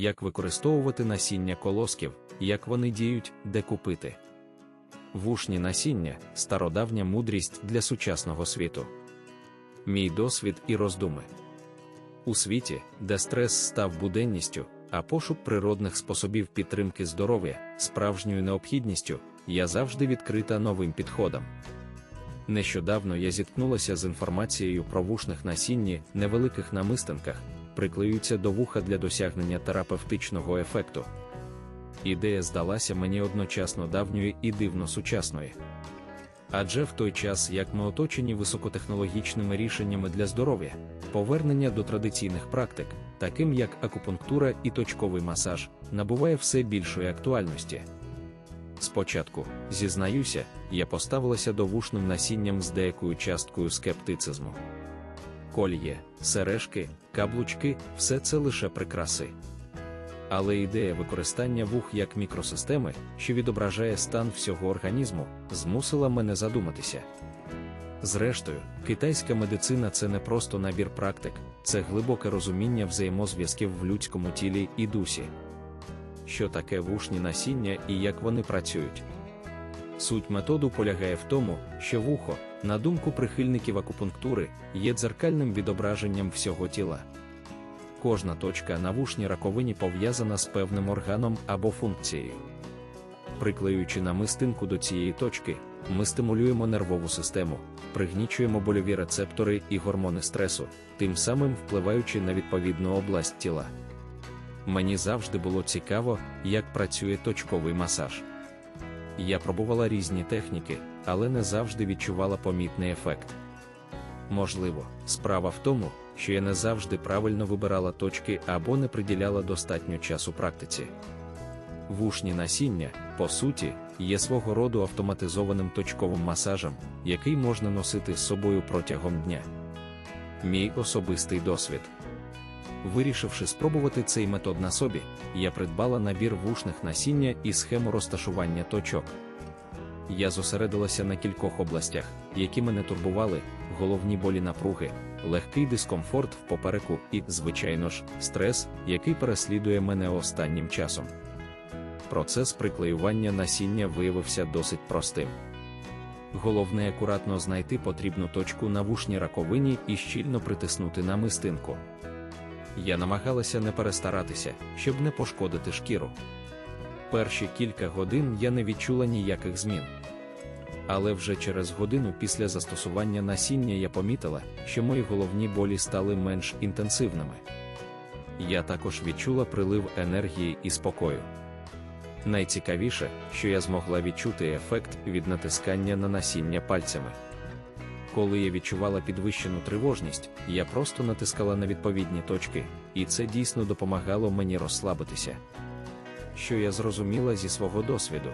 як використовувати насіння колосків, як вони діють, де купити. Вушні насіння стародавня мудрість для сучасного світу. Мій досвід і роздуми. У світі, де стрес став буденністю, а пошук природних способів підтримки здоров'я справжньою необхідністю, я завжди відкрита новим підходам. Нещодавно я зіткнулася з інформацією про вушних насінні невеликих намистинках, приклеюються до вуха для досягнення терапевтичного ефекту. Ідея здалася мені одночасно давньою і дивно сучасною. Адже в той час, як ми оточені високотехнологічними рішеннями для здоров'я, повернення до традиційних практик, таким як акупунктура і точковий масаж, набуває все більшої актуальності. Спочатку, зізнаюся, я поставилася до вушним насінням з деякою часткою скептицизму. Кольє, сережки, каблучки все це лише прикраси. Але ідея використання вух як мікросистеми, що відображає стан всього організму, змусила мене задуматися. Зрештою, китайська медицина це не просто набір практик, це глибоке розуміння взаємозв'язків в людському тілі і дусі. Що таке вушні насіння і як вони працюють? Суть методу полягає в тому, що вухо, на думку прихильників акупунктури, є дзеркальним відображенням всього тіла. Кожна точка на вушній раковині пов'язана з певним органом або функцією. Приклеюючи намистинку до цієї точки, ми стимулюємо нервову систему, пригнічуємо больові рецептори і гормони стресу, тим самим впливаючи на відповідну область тіла. Мені завжди було цікаво, як працює точковий масаж. Я пробувала різні техніки, але не завжди відчувала помітний ефект. Можливо, справа в тому, що я не завжди правильно вибирала точки або не приділяла достатньо часу практиці. Вушні насіння, по суті, є свого роду автоматизованим точковим масажем, який можна носити з собою протягом дня. Мій особистий досвід. Вирішивши спробувати цей метод на собі, я придбала набір вушних насіння і схему розташування точок. Я зосередилася на кількох областях, які мене турбували, головні болі напруги, легкий дискомфорт в попереку і, звичайно ж, стрес, який переслідує мене останнім часом. Процес приклеювання насіння виявився досить простим. Головне акуратно знайти потрібну точку на вушній раковині і щільно притиснути намистинку. Я намагалася не перестаратися, щоб не пошкодити шкіру. Перші кілька годин я не відчула ніяких змін. Але вже через годину після застосування насіння я помітила, що мої головні болі стали менш інтенсивними. Я також відчула прилив енергії і спокою. Найцікавіше, що я змогла відчути ефект від натискання на насіння пальцями. Коли я відчувала підвищену тривожність, я просто натискала на відповідні точки, і це дійсно допомагало мені розслабитися. Що я зрозуміла зі свого досвіду.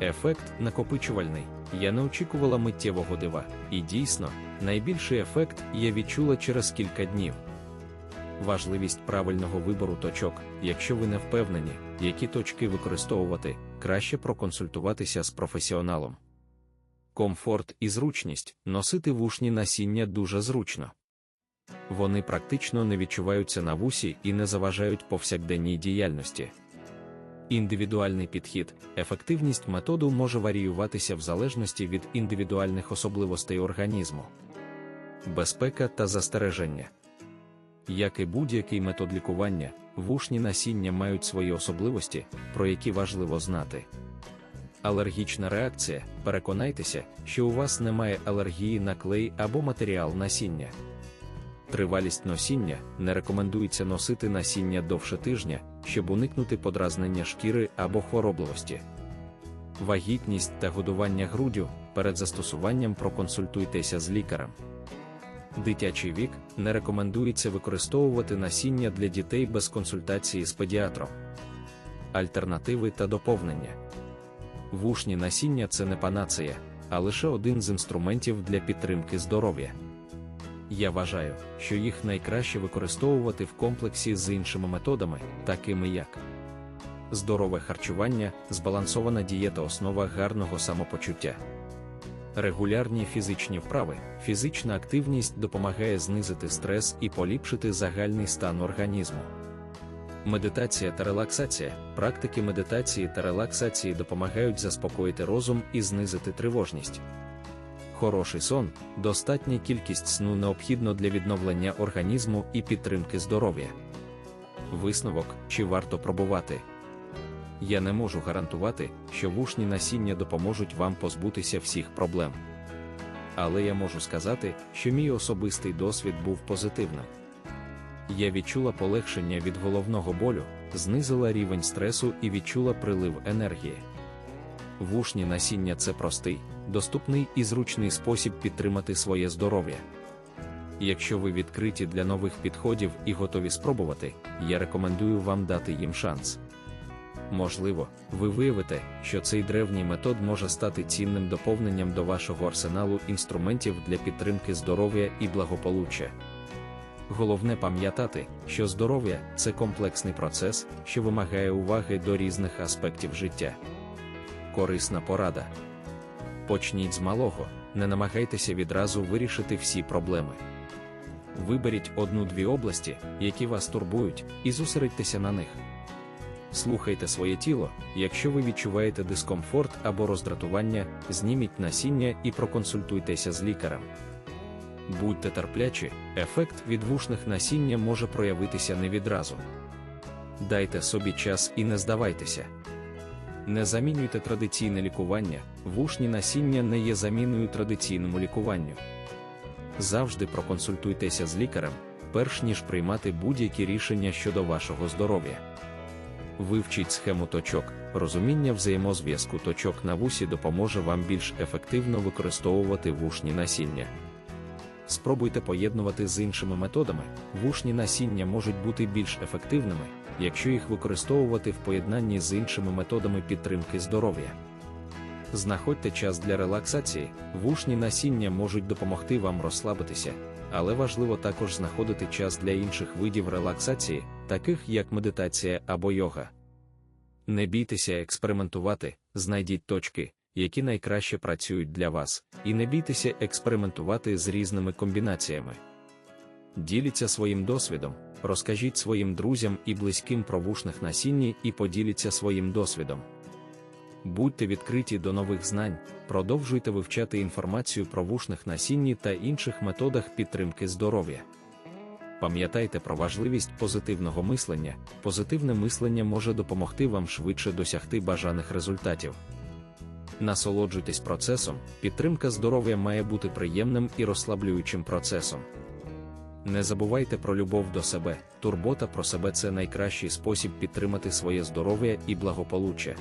Ефект накопичувальний. Я не очікувала миттєвого дива, і дійсно, найбільший ефект я відчула через кілька днів. Важливість правильного вибору точок, якщо ви не впевнені, які точки використовувати, краще проконсультуватися з професіоналом. Комфорт і зручність носити вушні насіння дуже зручно. Вони практично не відчуваються на вусі і не заважають повсякденній діяльності. Індивідуальний підхід, ефективність методу може варіюватися в залежності від індивідуальних особливостей організму, безпека та застереження. Як і будь-який метод лікування, вушні насіння мають свої особливості, про які важливо знати. Алергічна реакція переконайтеся, що у вас немає алергії на клей або матеріал насіння. Тривалість носіння не рекомендується носити насіння довше тижня, щоб уникнути подразнення шкіри або хворобливості. Вагітність та годування груддю перед застосуванням проконсультуйтеся з лікарем. Дитячий вік не рекомендується використовувати насіння для дітей без консультації з педіатром. Альтернативи та доповнення. Вушні насіння це не панацея, а лише один з інструментів для підтримки здоров'я. Я вважаю, що їх найкраще використовувати в комплексі з іншими методами, такими як здорове харчування, збалансована дієта, основа гарного самопочуття. Регулярні фізичні вправи, фізична активність допомагає знизити стрес і поліпшити загальний стан організму. Медитація та релаксація. Практики медитації та релаксації допомагають заспокоїти розум і знизити тривожність. Хороший сон, достатня кількість сну необхідно для відновлення організму і підтримки здоров'я. Висновок, чи варто пробувати. Я не можу гарантувати, що вушні насіння допоможуть вам позбутися всіх проблем. Але я можу сказати, що мій особистий досвід був позитивним. Я відчула полегшення від головного болю, знизила рівень стресу і відчула прилив енергії. Вушні насіння це простий, доступний і зручний спосіб підтримати своє здоров'я. Якщо ви відкриті для нових підходів і готові спробувати, я рекомендую вам дати їм шанс. Можливо, ви виявите, що цей древній метод може стати цінним доповненням до вашого арсеналу інструментів для підтримки здоров'я і благополуччя. Головне пам'ятати, що здоров'я це комплексний процес, що вимагає уваги до різних аспектів життя. Корисна порада. Почніть з малого, не намагайтеся відразу вирішити всі проблеми. Виберіть одну-дві області, які вас турбують, і зосередьтеся на них. Слухайте своє тіло, якщо ви відчуваєте дискомфорт або роздратування, зніміть насіння і проконсультуйтеся з лікарем. Будьте терплячі, ефект від вушних насіння може проявитися не відразу. Дайте собі час і не здавайтеся. Не замінюйте традиційне лікування, вушні насіння не є заміною традиційному лікуванню. Завжди проконсультуйтеся з лікарем, перш ніж приймати будь-які рішення щодо вашого здоров'я. Вивчіть схему точок, розуміння взаємозв'язку точок на вусі допоможе вам більш ефективно використовувати вушні насіння. Спробуйте поєднувати з іншими методами, вушні насіння можуть бути більш ефективними, якщо їх використовувати в поєднанні з іншими методами підтримки здоров'я. Знаходьте час для релаксації, вушні насіння можуть допомогти вам розслабитися, але важливо також знаходити час для інших видів релаксації, таких як медитація або йога. Не бійтеся експериментувати, знайдіть точки, які найкраще працюють для вас, і не бійтеся експериментувати з різними комбінаціями. Діліться своїм досвідом, розкажіть своїм друзям і близьким про вушних насінні і поділіться своїм досвідом. Будьте відкриті до нових знань, продовжуйте вивчати інформацію про вушних насінні та інших методах підтримки здоров'я. Пам'ятайте про важливість позитивного мислення. Позитивне мислення може допомогти вам швидше досягти бажаних результатів. Насолоджуйтесь процесом, підтримка здоров'я має бути приємним і розслаблюючим процесом. Не забувайте про любов до себе, турбота про себе це найкращий спосіб підтримати своє здоров'я і благополуччя.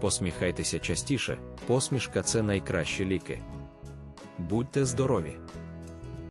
Посміхайтеся частіше, посмішка це найкращі ліки. Будьте здорові!